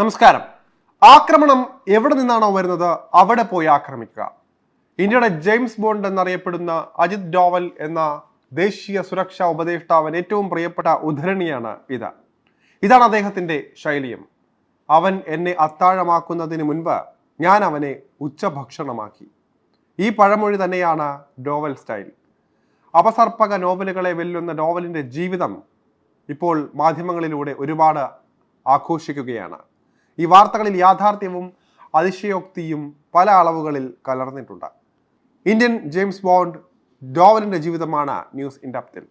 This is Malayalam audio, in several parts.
നമസ്കാരം. ആക്രമണം എവിടെ നിന്നാണോ വരുന്നത് അവിടെ പോയി ആക്രമിക്കുക. ഇന്ത്യയുടെ ജെയിംസ് ബോണ്ട് എന്നറിയപ്പെടുന്ന അജിത് ഡോവൽ എന്ന ദേശീയ സുരക്ഷാ ഉപദേഷ്ടാവൻ ഏറ്റവും പ്രിയപ്പെട്ട ഉദ്ധരണിയാണ് ഇത്. ഇതാണ് അദ്ദേഹത്തിന്റെ ശൈലിയും. അവൻ എന്നെ അത്താഴമാക്കുന്നതിന് മുൻപ് ഞാൻ അവനെ ഉച്ചഭക്ഷണമാക്കി. ഈ പഴമൊഴി തന്നെയാണ് ഡോവൽ സ്റ്റൈൽ. അപസർപ്പക നോവലുകളെ വെല്ലുന്ന ഡോവലിന്റെ ജീവിതം ഇപ്പോൾ മാധ്യമങ്ങളിലൂടെ ഒരുപാട് ആഘോഷിക്കുകയാണ്. ഈ വാർത്തകളിൽ യാഥാർത്ഥ്യവും അതിശയോക്തിയും പല അളവുകളിൽ കലർന്നിട്ടുണ്ട്. ഇന്ത്യൻ ജെയിംസ് ബോണ്ട് ഡോവലിന്റെ ജീവിതമാണ് ന്യൂസ് ഇൻഡപ്തിൽ.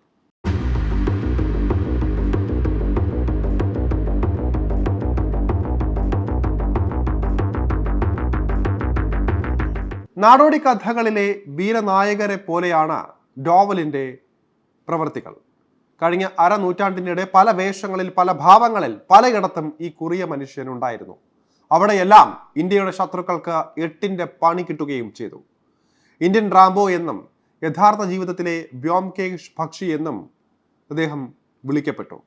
നാടോടി കഥകളിലെ വീരനായകരെ പോലെയാണ് ഡോവലിന്റെ പ്രവൃത്തികൾ കഴിഞ്ഞ അര നൂറ്റാണ്ടിനിടെ പല വേഷങ്ങളിൽ പല ഭാവങ്ങളിൽ പലയിടത്തും ഈ കുറിയ മനുഷ്യനുണ്ടായിരുന്നു അവിടെയെല്ലാം ഇന്ത്യയുടെ ശത്രുക്കൾക്ക് എട്ടിന്റെ പണി കിട്ടുകയും ചെയ്തു. ഇന്ത്യൻ റാംബോ എന്നും യഥാർത്ഥ ജീവിതത്തിലെ വ്യോംകേഷ് ഭക്ഷി എന്നും അദ്ദേഹം വിളിക്കപ്പെട്ടു.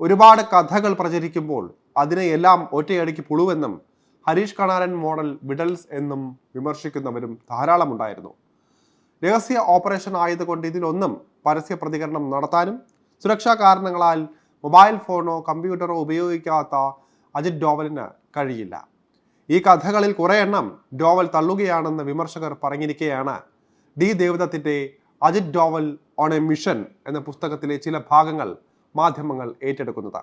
ഒരുപാട് കഥകൾ പ്രചരിക്കുമ്പോൾ അതിനെയെല്ലാം ഒറ്റയടിക്ക് പുളുവെന്നും ഹരീഷ് കണാരൻ മോഡൽ വിഡൽസ് എന്നും വിമർശിക്കുന്നവരും ധാരാളമുണ്ടായിരുന്നു. രഹസ്യ ഓപ്പറേഷൻ ആയതുകൊണ്ട് ഇതിലൊന്നും പരസ്യ പ്രതികരണം നടത്താനും സുരക്ഷാ കാരണങ്ങളാൽ മൊബൈൽ ഫോണോ കമ്പ്യൂട്ടറോ ഉപയോഗിക്കാത്ത അജിത് ഡോവലിന് കഴിയില്ല. ഈ കഥകളിൽ കുറേ എണ്ണം ഡോവൽ തള്ളുകയാണെന്ന് വിമർശകർ പറഞ്ഞിരിക്കുകയാണ് D ദേവദത്തിന്റെ Ajit Doval on a mission എന്ന പുസ്തകത്തിലെ ചില ഭാഗങ്ങൾ മാധ്യമങ്ങൾ ഏറ്റെടുക്കുന്നത്.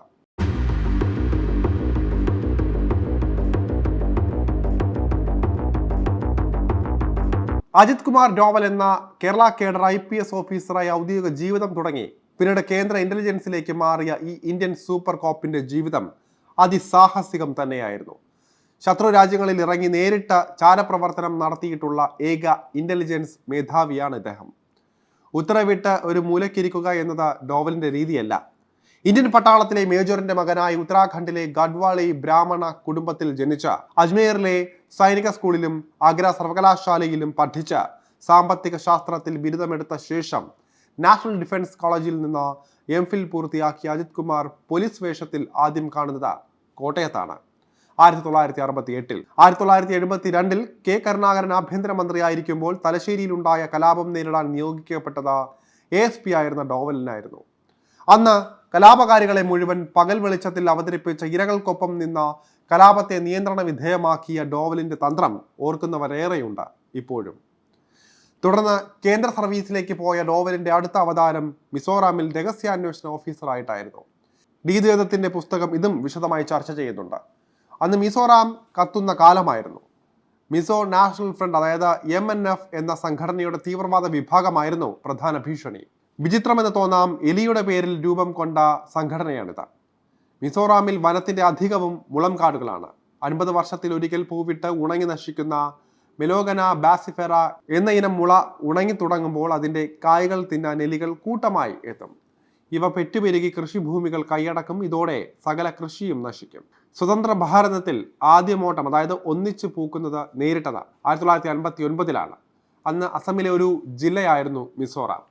അജിത് കുമാർ ഡോവൽ എന്ന Kerala cadre I P S ഓഫീസറായി ഔദ്യോഗിക ജീവിതം തുടങ്ങി. പിന്നീട് കേന്ദ്ര ഇന്റലിജൻസിലേക്ക് മാറിയ ഈ ഇന്ത്യൻ സൂപ്പർ കോപ്പിന്റെ ജീവിതം അതിസാഹസികം തന്നെയായിരുന്നു. ശത്രു രാജ്യങ്ങളിൽ ഇറങ്ങി നേരിട്ട് ചാരപ്രവർത്തനം നടത്തിയിട്ടുള്ള ഏക ഇന്റലിജൻസ് മേധാവിയാണ് ഇദ്ദേഹം. ഉത്തരവിട്ട് ഒരു മൂലക്കിരിക്കുക എന്നത് ഡോവലിന്റെ രീതിയല്ല. ഇന്ത്യൻ പട്ടാളത്തിലെ മേജറിന്റെ മകനായി ഉത്തരാഖണ്ഡിലെ ഗഡ്വാളി ബ്രാഹ്മണ കുടുംബത്തിൽ ജനിച്ച അജ്മീറിലെ സൈനിക സ്കൂളിലും ആഗ്ര സർവകലാശാലയിലും പഠിച്ച സാമ്പത്തിക ശാസ്ത്രത്തിൽ ബിരുദമെടുത്ത ശേഷം നാഷണൽ ഡിഫൻസ് കോളേജിൽ നിന്ന് എം ഫിൽ പൂർത്തിയാക്കിയ അജിത് കുമാർ പോലീസ് വേഷത്തിൽ ആദ്യം കാണുന്നത് കോട്ടയത്താണ്. ആയിരത്തി തൊള്ളായിരത്തി അറുപത്തി എട്ടിൽ ആയിരത്തി തൊള്ളായിരത്തി എഴുപത്തി രണ്ടിൽ കെ കരുണാകരൻ ആഭ്യന്തരമന്ത്രിയായിരിക്കുമ്പോൾ തലശ്ശേരിയിലുണ്ടായ കലാപം നേരിടാൻ നിയോഗിക്കപ്പെട്ടത് എ എസ് പി ആയിരുന്ന ഡോവലിനായിരുന്നു. അന്ന് കലാപകാരികളെ മുഴുവൻ പകൽ വെളിച്ചത്തിൽ അവതരിപ്പിച്ച ഇരകൾക്കൊപ്പം നിന്ന കലാപത്തെ നിയന്ത്രണ വിധേയമാക്കിയ ഡോവലിന്റെ തന്ത്രം ഓർക്കുന്നവരേറെയുണ്ട് ഇപ്പോഴും. തുടർന്ന് കേന്ദ്ര സർവീസിലേക്ക് പോയ ഡോവലിന്റെ അടുത്ത അവതാരം മിസോറാമിൽ രഹസ്യാന്വേഷണ ഓഫീസറായിട്ടായിരുന്നു. ഡി ദ്വേദത്തിന്റെ പുസ്തകം ഇതും വിശദമായി ചർച്ച ചെയ്യുന്നുണ്ട്. അന്ന് മിസോറാം കത്തുന്ന കാലമായിരുന്നു. മിസോ നാഷണൽ ഫ്രണ്ട് അതായത് എം എൻ എഫ് എന്ന സംഘടനയുടെ തീവ്രവാദ വിഭാഗമായിരുന്നു പ്രധാന ഭീഷണി. വിചിത്രമെന്ന് തോന്നാം എലിയുടെ പേരിൽ രൂപം കൊണ്ട സംഘടനയാണിത്. മിസോറാമിൽ വനത്തിന്റെ അധികവും മുളംകാടുകളാണ്. അൻപത് വർഷത്തിൽ ഒരിക്കൽ പൂവിട്ട് ഉണങ്ങി നശിക്കുന്ന മെലോഗന ബാസിഫെറ എന്ന ഇനം മുള ഉണങ്ങി തുടങ്ങുമ്പോൾ അതിന്റെ കായകൾ തിന്നാൻ എലികൾ കൂട്ടമായി എത്തും. ഇവ പെറ്റുപെരുകി കൃഷിഭൂമികൾ കൈയടക്കും. ഇതോടെ സകല കൃഷിയും നശിക്കും. സ്വതന്ത്ര ഭാരതത്തിൽ ആദ്യമോട്ടം അതായത് ഒന്നിച്ചു പൂക്കുന്നത് നേരിട്ടത് ആയിരത്തി തൊള്ളായിരത്തി അൻപത്തി ഒൻപതിലാണ് അന്ന് അസമിലെ ഒരു ജില്ലയായിരുന്നു മിസോറാം.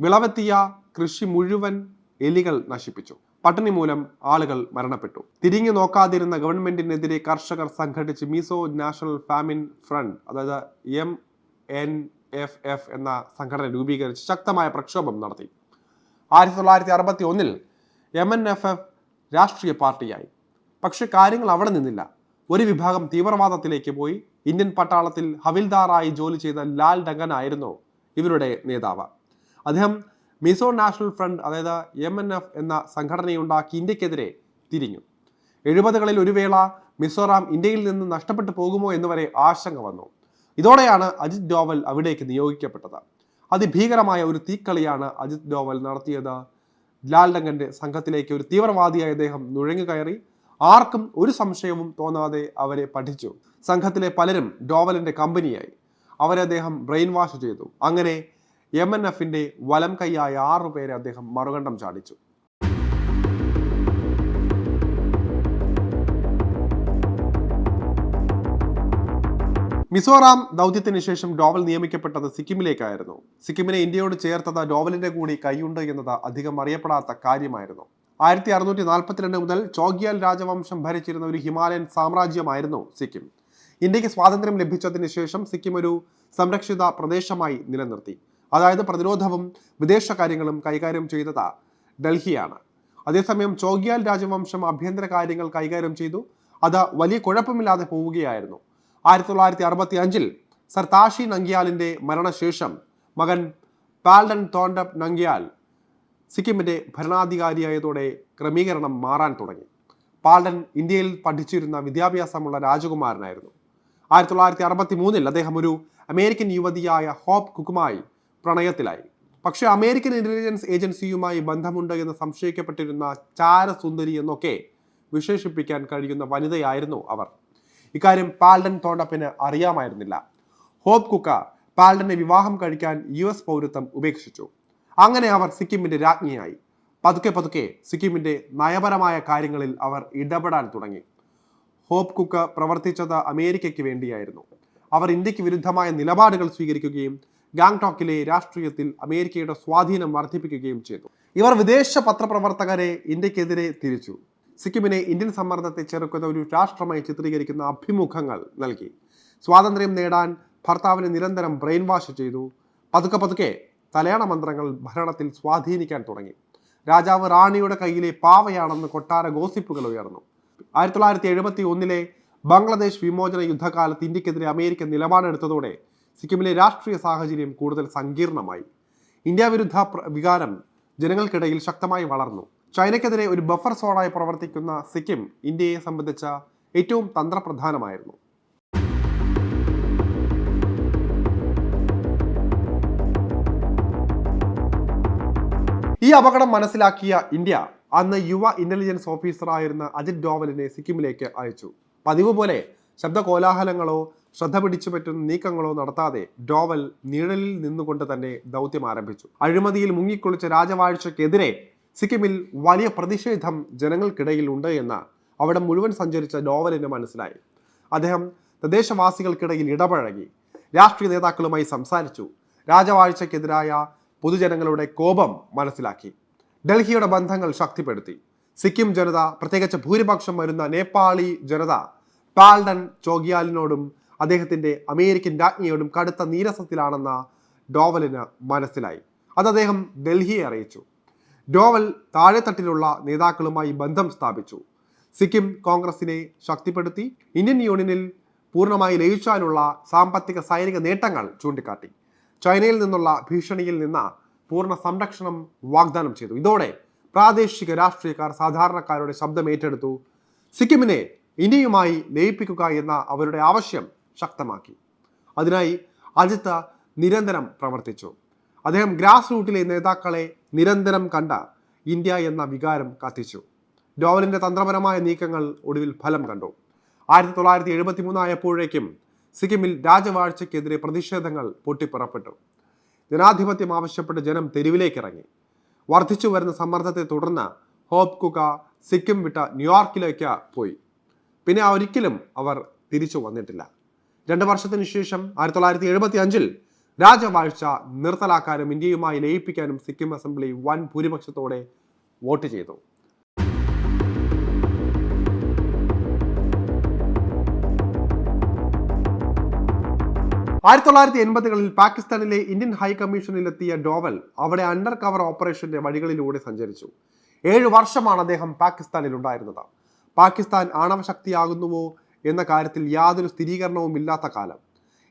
വിളവെത്തിയ കൃഷി മുഴുവൻ എലികൾ നശിപ്പിച്ചു. പട്ടിണി മൂലം ആളുകൾ മരണപ്പെട്ടു. തിരിഞ്ഞു നോക്കാതിരുന്ന ഗവൺമെന്റിനെതിരെ കർഷകർ സംഘടിച്ച് മിസോ നാഷണൽ ഫാമിൻ ഫ്രണ്ട് അതായത് എം എൻ എഫ് എഫ് എന്ന സംഘടന രൂപീകരിച്ച് ശക്തമായ പ്രക്ഷോഭം നടത്തി. ആയിരത്തി തൊള്ളായിരത്തി അറുപത്തി ഒന്നിൽ എം എൻ എഫ് എഫ് രാഷ്ട്രീയ പാർട്ടിയായി. പക്ഷെ കാര്യങ്ങൾ അവിടെ നിന്നില്ല. ഒരു വിഭാഗം തീവ്രവാദത്തിലേക്ക് പോയി. ഇന്ത്യൻ പട്ടാളത്തിൽ ഹവിൽദാറായി ജോലി ചെയ്ത ലാൽ ഡങ്കൻ ആയിരുന്നു ഇവരുടെ നേതാവ്. അദ്ദേഹം മിസോ നാഷണൽ ഫ്രണ്ട് അതായത് എം എൻ എഫ് എന്ന സംഘടനയുണ്ടാക്കി ഇന്ത്യക്കെതിരെ തിരിഞ്ഞു. എഴുപതുകളിൽ ഒരു വേള മിസോറാം ഇന്ത്യയിൽ നിന്ന് നഷ്ടപ്പെട്ടു പോകുമോ എന്ന് വരെ ആശങ്ക വന്നു. ഇതോടെയാണ് അജിത് ഡോവൽ അവിടേക്ക് നിയോഗിക്കപ്പെട്ടത്. അതിഭീകരമായ ഒരു തീക്കളിയാണ് അജിത് ഡോവൽ നടത്തിയത്. ലാൽ ഡങ്കന്റെ സംഘത്തിലേക്ക് ഒരു തീവ്രവാദിയായ അദ്ദേഹം നുഴഞ്ഞു കയറി. ആർക്കും ഒരു സംശയവും തോന്നാതെ അവരെ പഠിച്ചു. സംഘത്തിലെ പലരും ഡോവലിന്റെ കമ്പനിയായി. അവരെ അദ്ദേഹം ബ്രെയിൻ വാഷ് ചെയ്തു. അങ്ങനെ എം എൻ എഫിന്റെ വലം കൈയായ ആറു പേരെ അദ്ദേഹം മറുകണ്ഠം ചാടിച്ചു. മിസോറാം ദൗത്യത്തിന് ശേഷം ഡോവൽ നിയമിക്കപ്പെട്ടത് സിക്കിമിലേക്കായിരുന്നു. സിക്കിമിനെ ഇന്ത്യയോട് ചേർത്തത് ഡോവലിന്റെ കൂടി കൈയുണ്ട് എന്നത് അധികം അറിയപ്പെടാത്ത കാര്യമായിരുന്നു. ആയിരത്തി അറുന്നൂറ്റി നാൽപ്പത്തിരണ്ട് മുതൽ ചോഗ്യാൽ രാജവംശം ഭരിച്ചിരുന്ന ഒരു ഹിമാലയൻ സാമ്രാജ്യമായിരുന്നു സിക്കിം. ഇന്ത്യയ്ക്ക് സ്വാതന്ത്ര്യം ലഭിച്ചതിന് ശേഷം സിക്കിം ഒരു സംരക്ഷിത പ്രദേശമായി നിലനിർത്തി. അതായത് പ്രതിരോധവും വിദേശകാര്യങ്ങളും കൈകാര്യം ചെയ്തത് ഡൽഹിയാണ്. അതേസമയം ചോഗ്യാൽ രാജവംശം ആഭ്യന്തര കാര്യങ്ങൾ കൈകാര്യം ചെയ്തു. അത് വലിയ കുഴപ്പമില്ലാതെ പോവുകയായിരുന്നു. ആയിരത്തി തൊള്ളായിരത്തി അറുപത്തി അഞ്ചിൽ സർ താഷി നങ്കിയാലിന്റെ മരണശേഷം മകൻ പാൽഡൻ തോണ്ടപ് നങ്കിയാൽ സിക്കിമിന്റെ ഭരണാധികാരിയായതോടെ ക്രമീകരണം മാറാൻ തുടങ്ങി. പാൽഡൻ ഇന്ത്യയിൽ പഠിച്ചിരുന്ന വിദ്യാഭ്യാസമുള്ള രാജകുമാരനായിരുന്നു. ആയിരത്തി തൊള്ളായിരത്തി അറുപത്തി മൂന്നിൽ അദ്ദേഹം ഒരു അമേരിക്കൻ യുവതിയായ ഹോപ്പ് കുക്കുമായി പ്രണയത്തിലായി പക്ഷേ അമേരിക്കൻ ഇന്റലിജൻസ് ഏജൻസിയുമായി ബന്ധമുണ്ട് എന്ന് സംശയിക്കപ്പെട്ടിരുന്ന ചാരസുന്ദരി എന്നൊക്കെ വിശേഷിപ്പിക്കാൻ കഴിയുന്ന വനിതയായിരുന്നു അവർ. ഇക്കാര്യം പാൽഡൻ തോണ്ടപ്പിന് അറിയാമായിരുന്നില്ല. ഹോപ്പ് കുക്ക പാൽഡനെ വിവാഹം കഴിക്കാൻ യു എസ് പൗരത്വം ഉപേക്ഷിച്ചു. അങ്ങനെ അവർ സിക്കിമിന്റെ രാജ്ഞിയായി. പതുക്കെ പതുക്കെ സിക്കിമിന്റെ നയപരമായ കാര്യങ്ങളിൽ അവർ ഇടപെടാൻ തുടങ്ങി. ഹോപ്പ് കുക്ക പ്രവർത്തിച്ചത് അമേരിക്കയ്ക്ക് വേണ്ടിയായിരുന്നു. അവർ ഇന്ത്യയ്ക്ക് വിരുദ്ധമായ നിലപാടുകൾ സ്വീകരിക്കുകയും ഗാങ്ടോക്കിലെ രാഷ്ട്രീയത്തിൽ അമേരിക്കയുടെ സ്വാധീനം വർദ്ധിപ്പിക്കുകയും ചെയ്തു. ഇവർ വിദേശ പത്രപ്രവർത്തകരെ ഇന്ത്യക്കെതിരെ തിരിച്ചു. സിക്കിമിനെ ഇന്ത്യൻ സമ്മർദ്ദത്തെ ചെറുക്കുന്ന ഒരു രാഷ്ട്രമായി ചിത്രീകരിക്കുന്ന അഭിമുഖങ്ങൾ നൽകി. സ്വാതന്ത്ര്യം നേടാൻ ഭർത്താവിനെ നിരന്തരം ബ്രെയിൻ വാഷ് ചെയ്തു. പതുക്കെ പതുക്കെ തലയാണ മന്ത്രങ്ങൾ ഭരണത്തിൽ സ്വാധീനിക്കാൻ തുടങ്ങി. രാജാവ് റാണിയുടെ കയ്യിലെ പാവയാണെന്ന് കൊട്ടാര ഗോസിപ്പുകൾ ഉയർന്നു. ആയിരത്തി തൊള്ളായിരത്തി എഴുപത്തി ഒന്നിലെ ബംഗ്ലാദേശ് വിമോചന യുദ്ധകാലത്ത് ഇന്ത്യക്കെതിരെ അമേരിക്ക നിലപാടെടുത്തതോടെ സിക്കിമിലെ രാഷ്ട്രീയ സാഹചര്യം കൂടുതൽ സങ്കീർണമായി. ഇന്ത്യ വിരുദ്ധ വികാരം ജനങ്ങൾക്കിടയിൽ ശക്തമായി വളർന്നു. ചൈനയ്ക്കെതിരെ ഒരു ബഫർ സോണായി പ്രവർത്തിക്കുന്ന സിക്കിം ഇന്ത്യയെ സംബന്ധിച്ച ഏറ്റവും തന്ത്രപ്രധാനമായിരുന്നു. ഈ അപകടം മനസ്സിലാക്കിയ ഇന്ത്യ അന്ന് യുവ ഇന്റലിജൻസ് ഓഫീസറായിരുന്ന അജിത് ഡോവലിനെ സിക്കിമിലേക്ക് അയച്ചു. പതിവ് പോലെ ശബ്ദ കോലാഹലങ്ങളോ ശ്രദ്ധ പിടിച്ചു പറ്റുന്ന നീക്കങ്ങളോ നടത്താതെ ഡോവൽ നിഴലിൽ നിന്നുകൊണ്ട് തന്നെ ദൗത്യം ആരംഭിച്ചു. അഴിമതിയിൽ മുങ്ങിക്കുളിച്ച രാജവാഴ്ചക്കെതിരെ സിക്കിമിൽ വലിയ പ്രതിഷേധം ജനങ്ങൾക്കിടയിൽ ഉണ്ട് എന്ന് അവിടെ മുഴുവൻ സഞ്ചരിച്ച ഡോവലിന് മനസ്സിലായി. അദ്ദേഹം തദ്ദേശവാസികൾക്കിടയിൽ ഇടപഴകി. രാഷ്ട്രീയ നേതാക്കളുമായി സംസാരിച്ചു. രാജവാഴ്ചക്കെതിരായ പൊതുജനങ്ങളുടെ കോപം മനസ്സിലാക്കി. ഡൽഹിയുടെ ബന്ധങ്ങൾ ശക്തിപ്പെടുത്തി. സിക്കിം ജനത പ്രത്യേകിച്ച് ഭൂരിപക്ഷം വരുന്ന നേപ്പാളി ജനത പാൽഡൻ ചോഗ്യാലിനോടും അദ്ദേഹത്തിന്റെ അമേരിക്കൻ രാജ്ഞിയോടും കടുത്ത നീരസത്തിലാണെന്ന ഡോവലിന് മനസ്സിലായി. അത് അദ്ദേഹം ഡൽഹിയെ അറിയിച്ചു. ഡോവൽ താഴെത്തട്ടിലുള്ള നേതാക്കളുമായി ബന്ധം സ്ഥാപിച്ചു. സിക്കിം കോൺഗ്രസിനെ ശക്തിപ്പെടുത്തി ഇന്ത്യൻ യൂണിയനിൽ പൂർണമായി ലയിച്ചാലുള്ള സാമ്പത്തിക സൈനിക നേട്ടങ്ങൾ ചൂണ്ടിക്കാട്ടി. ചൈനയിൽ നിന്നുള്ള ഭീഷണിയിൽ നിന്ന് പൂർണ സംരക്ഷണം വാഗ്ദാനം ചെയ്തു. ഇതോടെ പ്രാദേശിക രാഷ്ട്രീയക്കാർ സാധാരണക്കാരുടെ ശബ്ദം ഏറ്റെടുത്തു. സിക്കിമിനെ ഇന്ത്യയുമായി ലയിപ്പിക്കുക എന്ന അവരുടെ ആവശ്യം ശക്തമാക്കി. അതിനായി അജിത്ത് നിരന്തരം പ്രവർത്തിച്ചു. അദ്ദേഹം ഗ്രാസ് റൂട്ടിലെ നേതാക്കളെ നിരന്തരം കണ്ട ഇന്ത്യ എന്ന വികാരം കത്തിച്ചു. ഡോവലിന്റെ തന്ത്രപരമായ നീക്കങ്ങൾ ഒടുവിൽ ഫലം കണ്ടു. ആയിരത്തി തൊള്ളായിരത്തി എഴുപത്തി മൂന്നായപ്പോഴേക്കും സിക്കിമിൽ രാജവാഴ്ചയ്ക്കെതിരെ പ്രതിഷേധങ്ങൾ പൊട്ടിപ്പുറപ്പെട്ടു. ജനാധിപത്യം ആവശ്യപ്പെട്ട് ജനം തെരുവിലേക്ക് ഇറങ്ങി വർദ്ധിച്ചു വരുന്ന സമ്മർദ്ദത്തെ തുടർന്ന് ഹോപ് കുക സിക്കിം വിട്ട ന്യൂയോർക്കിലേക്ക് പോയി. പിന്നെ ഒരിക്കലും അവർ തിരിച്ചു വന്നിട്ടില്ല. രണ്ട് വർഷത്തിന് ശേഷം ആയിരത്തി തൊള്ളായിരത്തി എഴുപത്തി അഞ്ചിൽ രാജവാഴ്ച നിർത്തലാക്കാനും ഇന്ത്യയുമായി ലയിപ്പിക്കാനും സിക്കിം അസംബ്ലി വൻ ഭൂരിപക്ഷത്തോടെ വോട്ട് ചെയ്തു. ആയിരത്തി തൊള്ളായിരത്തി എൺപതുകളിൽ പാകിസ്ഥാനിലെ ഇന്ത്യൻ ഹൈ കമ്മീഷനിലെത്തിയ ഡോവൽ അവിടെ അണ്ടർ കവർ ഓപ്പറേഷന്റെ വഴികളിലൂടെ സഞ്ചരിച്ചു. ഏഴു വർഷമാണ് അദ്ദേഹം പാകിസ്ഥാനിൽ ഉണ്ടായിരുന്നത് പാകിസ്ഥാൻ ആണവശക്തിയാകുന്നുവോ? എന്ന കാര്യത്തിൽ യാതൊരു സ്ഥിരീകരണവും ഇല്ലാത്ത കാലം.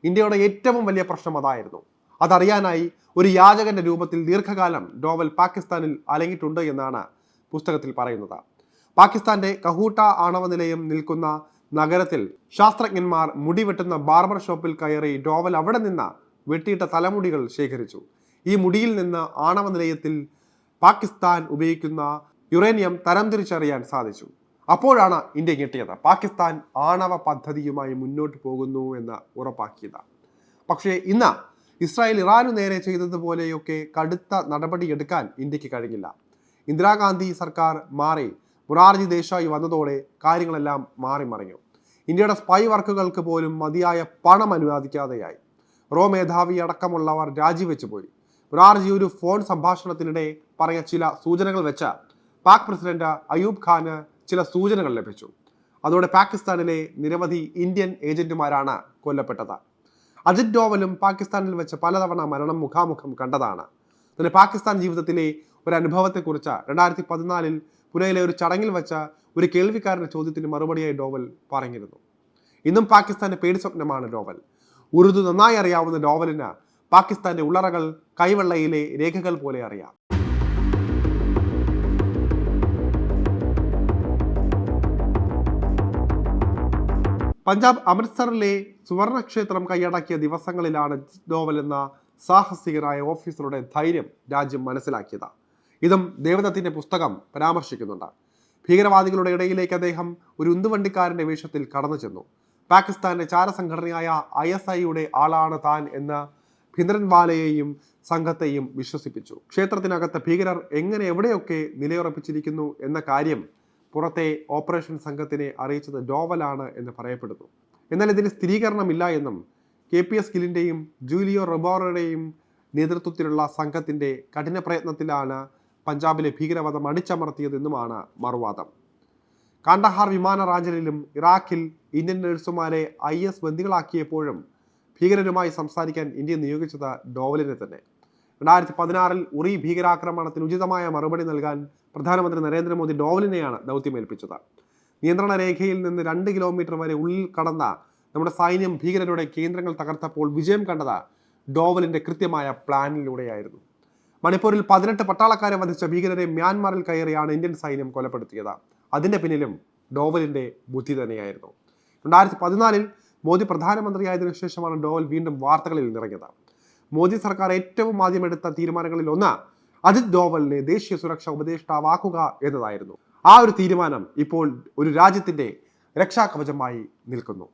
ഇന്ത്യയുടെ ഏറ്റവും വലിയ പ്രശ്നം അതായിരുന്നു. അതറിയാനായി ഒരു യാചകന്റെ രൂപത്തിൽ ദീർഘകാലം ഡോവൽ പാകിസ്ഥാനിൽ അലങ്ങിയിട്ടുണ്ട് എന്നാണ് പുസ്തകത്തിൽ പറയുന്നത്. പാകിസ്ഥാന്റെ കഹൂട്ട ആണവ നിലയം നിൽക്കുന്ന നഗരത്തിൽ ശാസ്ത്രജ്ഞന്മാർ മുടി വെട്ടുന്ന ബാർബർ ഷോപ്പിൽ കയറി ഡോവൽ അവിടെ നിന്ന് വെട്ടിയിട്ട തലമുടികൾ ശേഖരിച്ചു. ഈ മുടിയിൽ നിന്ന് ആണവ നിലയത്തിൽ പാകിസ്ഥാൻ ഉപയോഗിക്കുന്ന യുറേനിയം തരംതിരിച്ചറിയാൻ സാധിച്ചു. അപ്പോഴാണ് ഇന്ത്യ ഞെട്ടിയത്. പാകിസ്ഥാൻ ആണവ പദ്ധതിയുമായി മുന്നോട്ട് പോകുന്നു എന്ന് ഉറപ്പാക്കിയത്. പക്ഷേ ഇന്ന് ഇസ്രായേൽ ഇറാനു നേരെ ചെയ്തതുപോലെയൊക്കെ കടുത്ത നടപടിയെടുക്കാൻ ഇന്ത്യയ്ക്ക് കഴിഞ്ഞില്ല. ഇന്ദിരാഗാന്ധി സർക്കാർ മാറി മൊറാർജി ദേശായി വന്നതോടെ കാര്യങ്ങളെല്ലാം മാറി മറിഞ്ഞു. ഇന്ത്യയുടെ സ്പൈ വർക്കുകൾക്ക് പോലും മതിയായ പണം അനുവദിക്കാതെയായി. റോ മേധാവി അടക്കമുള്ളവർ രാജിവെച്ചു പോയി. മൊറാർജി ഒരു ഫോൺ സംഭാഷണത്തിനിടെ പറഞ്ഞ ചില സൂചനകൾ വെച്ച പാക് പ്രസിഡന്റ് അയൂബ് ഖാന് ചില സൂചനകൾ ലഭിച്ചു. അതോടെ പാകിസ്ഥാനിലെ നിരവധി ഇന്ത്യൻ ഏജന്റുമാരാണ് കൊല്ലപ്പെട്ടത്. അജിത് ഡോവലും പാകിസ്ഥാനിൽ വെച്ച് പലതവണ മരണം മുഖാമുഖം കണ്ടതാണ്. തന്റെ പാകിസ്ഥാൻ ജീവിതത്തിലെ ഒരു അനുഭവത്തെക്കുറിച്ച് രണ്ടായിരത്തി പതിനാലിൽ പുനെയിലെ ഒരു ചടങ്ങിൽ വെച്ച ഒരു കേൾവിക്കാരന്റെ ചോദ്യത്തിന് മറുപടിയായി ഡോവൽ പറഞ്ഞിരുന്നു. ഇന്നും പാകിസ്ഥാന്റെ പേടി സ്വപ്നമാണ് ഡോവൽ. ഉറുദു നന്നായി അറിയാവുന്ന ഡോവലിന് പാകിസ്ഥാന്റെ ഉള്ളറകൾ കൈവെള്ളയിലെ രേഖകൾ പോലെ അറിയാം. പഞ്ചാബ് അമൃത്സറിലെ സുവർണക്ഷേത്രം കൈയടക്കിയ ദിവസങ്ങളിലാണ് ഡോവൽ എന്ന സാഹസികരായ ഓഫീസറുടെ ധൈര്യം രാജ്യം മനസ്സിലാക്കിയത്. ഇതും ദേവദത്തിന്റെ പുസ്തകം പരാമർശിക്കുന്നുണ്ട്. ഭീകരവാദികളുടെ ഇടയിലേക്ക് അദ്ദേഹം ഒരു ഉന്തുവണ്ടിക്കാരന്റെ വേഷത്തിൽ കടന്നു ചെന്നു. പാകിസ്ഥാന്റെ ചാരസംഘടനയായ ഐ എസ് ഐയുടെ ആളാണ് താൻ എന്ന ഭിന്ദ്രൻവാലയെയും സംഘത്തെയും വിശ്വസിപ്പിച്ചു. ക്ഷേത്രത്തിനകത്ത് ഭീകരർ എങ്ങനെ എവിടെയൊക്കെ നിലയുറപ്പിച്ചിരിക്കുന്നു എന്ന കാര്യം പുറത്തെ ഓപ്പറേഷൻ സംഘത്തിനെ അറിയിച്ചത് ഡോവലാണ് എന്ന് പറയപ്പെടുന്നു. എന്നാൽ ഇതിന് സ്ഥിരീകരണമില്ല എന്നും കെ പി എസ് ഗിലിന്റെയും ജൂലിയോ റൊബോറയുടെയും നേതൃത്വത്തിലുള്ള സംഘത്തിന്റെ കഠിന പ്രയത്നത്തിലാണ് പഞ്ചാബിലെ ഭീകരവാദം അടിച്ചമർത്തിയതെന്നുമാണ് മറുവാദം. കാണ്ടഹാർ വിമാന റാഞ്ചലിലും ഇറാഖിൽ ഇന്ത്യൻ നഴ്സുമാരെ ഐ എസ് ബന്ദികളാക്കിയപ്പോഴും ഭീകരരുമായി സംസാരിക്കാൻ ഇന്ത്യ നിയോഗിച്ചത് ഡോവലിനെ തന്നെ രണ്ടായിരത്തി പതിനാറിൽ ഉറി ഭീകരാക്രമണത്തിന് ഉചിതമായ മറുപടി നൽകാൻ പ്രധാനമന്ത്രി നരേന്ദ്രമോദി ഡോവലിനെയാണ് ദൗത്യമേൽപ്പിച്ചത്. നിയന്ത്രണ രേഖയിൽ നിന്ന് രണ്ട് കിലോമീറ്റർ വരെ ഉള്ളിൽ കടന്ന നമ്മുടെ സൈന്യം ഭീകരരുടെ കേന്ദ്രങ്ങൾ തകർത്തപ്പോൾ വിജയം കണ്ടത് ഡോവലിന്റെ കൃത്യമായ പ്ലാനിലൂടെയായിരുന്നു. മണിപ്പൂരിൽ പതിനെട്ട് പട്ടാളക്കാരെ വധിച്ച ഭീകരരെ മ്യാൻമാറിൽ കയറിയാണ് ഇന്ത്യൻ സൈന്യം കൊലപ്പെടുത്തിയത്. അതിന്റെ പിന്നിലും ഡോവലിന്റെ ബുദ്ധി തന്നെയായിരുന്നു. രണ്ടായിരത്തി പതിനാലിൽ മോദി പ്രധാനമന്ത്രിയായതിനു ശേഷമാണ് ഡോവൽ വീണ്ടും വാർത്തകളിൽ നിറഞ്ഞത്. മോദി സർക്കാർ ഏറ്റവും ആദ്യം എടുത്ത തീരുമാനങ്ങളിൽ ഒന്ന് അജിത് ഡോവലിനെ ദേശീയ സുരക്ഷാ ഉപദേഷ്ടാവാക്കുക എന്നതായിരുന്നു. ആ ഒരു തീരുമാനം ഇപ്പോൾ ഒരു രാജ്യത്തിന്റെ രക്ഷാകവചമായി നിൽക്കുന്നു.